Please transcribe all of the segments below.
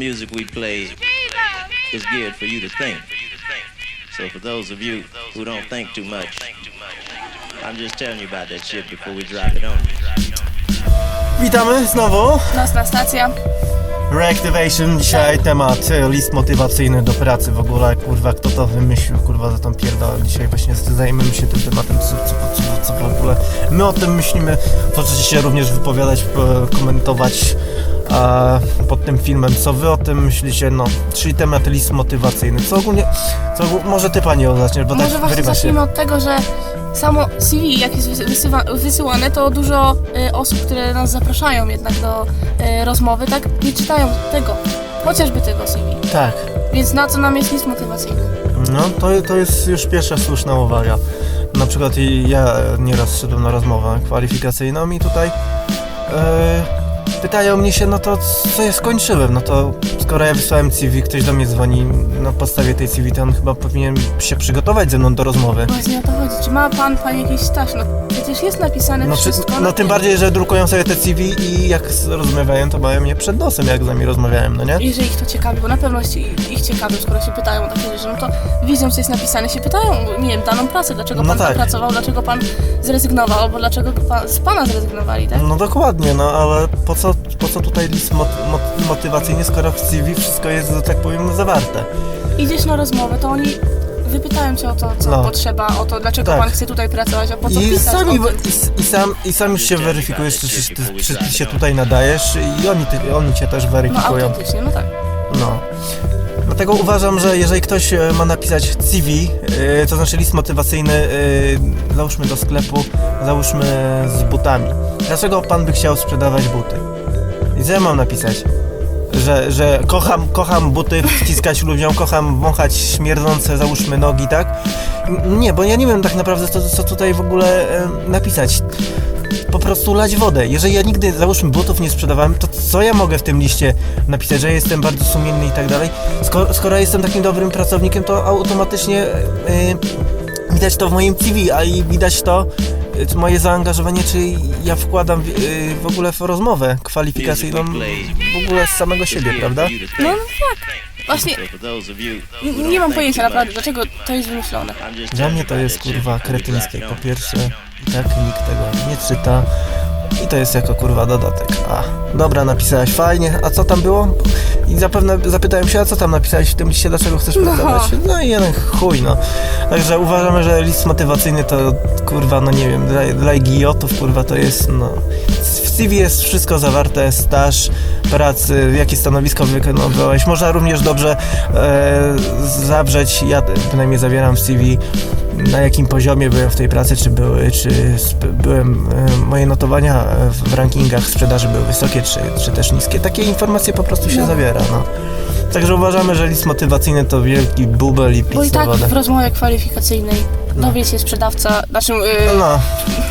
music we play is geared for you to think. So for those of you who don't think too much, I'm just telling you about that shit before we drop it on you. Witamy znowu. Nocna stacja. Reactivation, dzisiaj temat e, list motywacyjny do pracy w ogóle, kurwa, kto to wymyślił, kurwa, za tą pierdolę. Dzisiaj właśnie zajmiemy się tym tematem, co, co, co, co w ogóle my o tym myślimy. Możecie się również wypowiadać, komentować pod tym filmem, co wy o tym myślicie, no, czyli temat list motywacyjny. Co ogólnie, co, ogól- może ty pani zaczniesz, bo Może tak właśnie się. zacznijmy od tego, że samo CV, jak jest wysy- wysyła, wysyłane, to dużo y, osób, które nas zapraszają jednak do y, rozmowy, tak nie czytają tego, chociażby tego CV. Tak. Więc na co nam jest list motywacyjny? No, to, to jest już pierwsza słuszna uwaga. Na przykład i ja nieraz szedłem na rozmowę kwalifikacyjną i tutaj e, pytają mnie się, no to co ja skończyłem? No to skoro ja wysłałem CV, ktoś do mnie dzwoni na podstawie tej CV, to on chyba powinien się przygotować ze mną do rozmowy. Właśnie o to chodzi. Czy ma pan, pan jakiś staż? No przecież jest napisane No, czy, wszystko. no na tym bardziej, że drukują sobie te CV i jak rozmawiają, to mają mnie przed nosem, jak z nami rozmawiałem, no nie? Jeżeli ich to ciekawi, bo na pewno ich ich ciekawi, skoro się pytają o takie rzeczy, no to widzą, co jest napisane, się pytają, nie wiem, daną pracę, dlaczego No pan tak. pracował, dlaczego pan zrezygnował, albo dlaczego pan, z pana zrezygnowali, tak? No dokładnie, no ale po co, po co tutaj list mot, mot, motywacyjny, skoro w CV wszystko jest, że tak powiem, zawarte? Idziesz na rozmowę, to oni wypytają cię o to, co No. potrzeba, o to, dlaczego Tak. pan chce tutaj pracować, a po co I, pisać sami, i, i, sam, I sam już się weryfikujesz, czy, czy, ty, czy ty się tutaj nadajesz i oni, ty, oni cię też No weryfikują. autentycznie, no tak. No. Dlatego uważam, że jeżeli ktoś e, ma napisać CV, e, to znaczy list motywacyjny, e, załóżmy do sklepu, załóżmy z butami. Dlaczego pan by chciał sprzedawać buty? I co ja mam napisać? Że, że kocham, kocham buty wciskać ludziom, kocham wąchać śmierdzące, załóżmy nogi, tak? Nie, bo ja nie wiem tak naprawdę, co, co tutaj w ogóle napisać po prostu lać wodę. Jeżeli ja nigdy, załóżmy, butów nie sprzedawałem, to co ja mogę w tym liście napisać, że jestem bardzo sumienny i tak dalej? Skoro, skoro jestem takim dobrym pracownikiem, to automatycznie yy, widać to w moim CV, a i widać to, yy, moje zaangażowanie, czy ja wkładam w, yy, w ogóle w rozmowę kwalifikacyjną w ogóle z samego siebie, prawda? No, no tak. Właśnie nie, mam pojęcia naprawdę, dlaczego to jest wymyślone. Dla mnie to jest kurwa kretyńskie. Po pierwsze, tak nikt tego nie czyta. I to jest jako kurwa dodatek. A, dobra, napisałeś fajnie. A co tam było? I zapewne zapytałem się, a co tam napisałeś w tym liście, dlaczego chcesz No. pracować? No i jeden chuj, no. Także uważamy, że list motywacyjny to kurwa, no nie wiem, dla, dla idiotów kurwa to jest, no. CV jest wszystko zawarte, staż pracy, jakie stanowisko wykonywałeś. Można również dobrze e, zawrzeć, ja przynajmniej zawieram w CV, na jakim poziomie byłem w tej pracy, czy były, czy byłem, e, moje notowania e, w rankingach sprzedaży były wysokie, czy, czy też niskie. Takie informacje po prostu się No. zawiera, no. Także uważamy, że list motywacyjny to wielki bubel i Bo pic i tak wodę. w rozmowie kwalifikacyjnej No. dowie się sprzedawca, znaczy yy, No,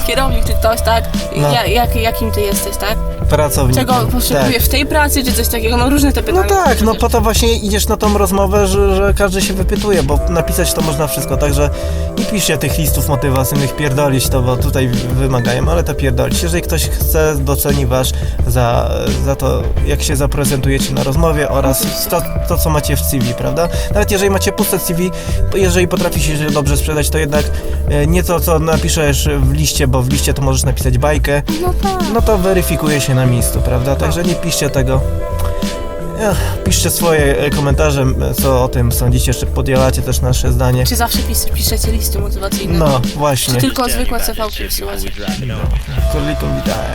kierownik czy ktoś, tak? No. Ja, jak, jakim ty jesteś, tak? pracownik. Czego tak. potrzebujesz w tej pracy, czy coś takiego? No różne te No pytania. tak, no po to właśnie idziesz na tą rozmowę, że, że każdy się wypytuje, bo napisać to można wszystko, także nie piszcie tych listów motywacyjnych, pierdolić to, bo tutaj wymagają, ale to pierdolić. Jeżeli ktoś chce, doceni was za, za to, jak się zaprezentujecie na rozmowie oraz to, to, co macie w CV, prawda? Nawet jeżeli macie puste CV, jeżeli potraficie się dobrze sprzedać, to jednak e, nie to, co napiszesz w liście, bo w liście to możesz napisać bajkę, No tak. no to weryfikuje się na miejscu, prawda? Także nie piszcie tego. Ech, Piszcie swoje e, komentarze, m, co o tym sądzicie, czy podzielacie też nasze zdanie. Czy zawsze pis, piszecie listy motywacyjne? No, Czy właśnie. tylko zwykłe CV wysyłacie? Królikom witaję.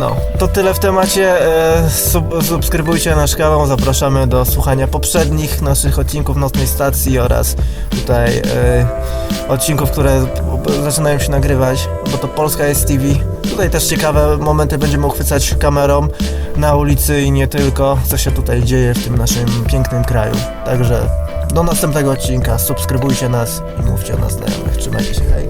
No, to tyle w temacie. E, Sub subskrybujcie nasz kanał, zapraszamy do słuchania poprzednich naszych odcinków Nocnej Stacji oraz tutaj e, odcinków, które zaczynają się nagrywać, bo to Polska jest TV. Tutaj też ciekawe momenty będziemy uchwycać kamerą na ulicy i nie tylko, co się tutaj dzieje w tym naszym pięknym kraju. Także do następnego odcinka, subskrybujcie nas i mówcie o nas znajomych. Trzymajcie się, hej.